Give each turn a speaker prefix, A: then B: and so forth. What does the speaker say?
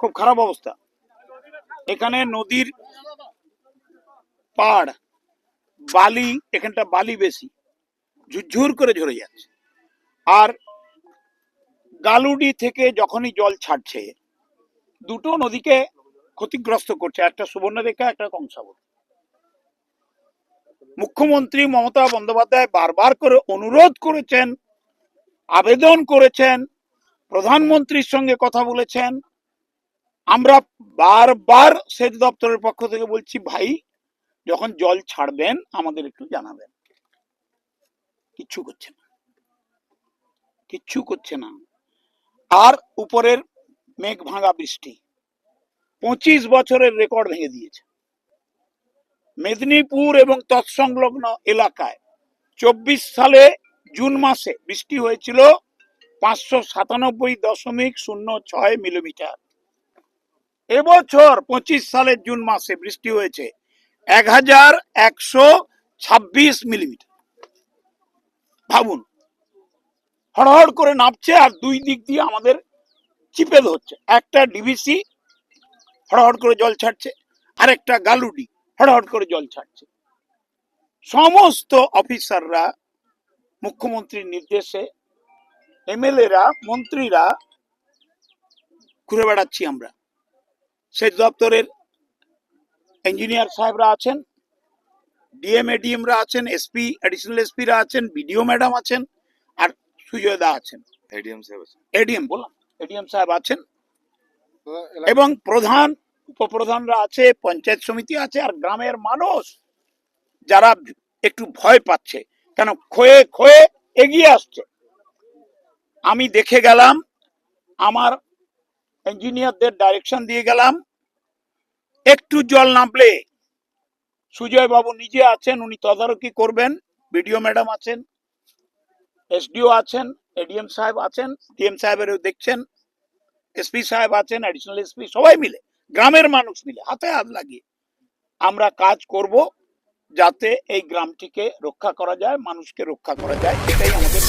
A: খুব খারাপ অবস্থা। এখানে নদীর পাড়, বালি, এখানটা বালি বেশি, ঝুরঝুর করে ঝরে যাচ্ছে। আর গালুডি থেকে যখনই জল ছাড়ছে, দুটো নদীকে ক্ষতিগ্রস্ত করছে, একটা সুবর্ণরেখা, একটা কংসাবর মুখ্যমন্ত্রী মমতা বন্দ্যোপাধ্যায় বারবার করে অনুরোধ করেছেন, আবেদন করেছেন, প্রধানমন্ত্রীর সঙ্গে কথা বলেছেন আমরা বারবার সেচ দপ্তরের পক্ষ থেকে বলছি, ভাই, যখন জল ছাড়বেন, আমাদের একটু জানাবেন। কিচ্ছু করছে না। কিচ্ছু করছে না। আর উপরের মেঘ ভাঙা বৃষ্টি পঁচিশ বছরের রেকর্ড ভেঙে দিয়েছে। মেদিনীপুর এবং তৎসংলগ্ন এলাকায় চব্বিশ সালে জুন মাসে বৃষ্টি হয়েছিল পাঁচশো সাতানব্বই দশমিক শূন্য ছয় মিলিমিটার। এবছর পঁচিশ সালের জুন মাসে বৃষ্টি হয়েছে এক হাজার একশো ছাব্বিশ মিলিমিটার। ভাবুন, হড়হড় করে নামছে আর দুই দিক দিয়ে আমাদের চিপে ধরছে। একটা ডিভিসি হড়হড় করে জল ছাড়ছে আর একটা গালুডি হড়হড় করে জল ছাড়ছে। সমস্ত অফিসাররা, মুখ্যমন্ত্রীর নির্দেশে, এমএলএরা, মন্ত্রীরা ঘুরে বেড়াচ্ছি আমরা। সেচ দপ্তরের ইঞ্জিনিয়ার সাহেবরা আছেন ডিএম এডিএমরা আছেন এসপি অ্যাডিশনাল এসপিরা আছেন বিডিও ম্যাডাম আছেন আর সুজয় দা আছেন।
B: এডিএম সাহেব
A: এডিএম বললাম এডিএম সাহেব আছেন। এবং প্রধান উপপ্রধানরা আছে পঞ্চায়েত সমিতি আছে আর গ্রামের মানুষ যারা একটু ভয় পাচ্ছে কেন ক্ষয়ে ক্ষয়ে এগিয়ে আসছে। আমি দেখে গেলাম আমার ইঞ্জিনিয়ারদের ডাইরেকশন দিয়ে গেলাম একটু জল নামলে সুজয় বাবু নিজে আছেন, উনি তদারকি করবেন বিডিও ম্যাডাম আছেন, এসডিও আছেন, এডিএম সাহেব আছেন, ডিএম সাহেবেরও দেখছেন, এসপি সাহেব আছেন অ্যাডিশনাল এসপি, সবাই মিলে, গ্রামের মানুষ মিলে, হাতে হাত লাগিয়ে আমরা কাজ করব যাতে এই গ্রামটিকে রক্ষা করা যায়, মানুষকে রক্ষা করা যায়, এটাই আমাদের।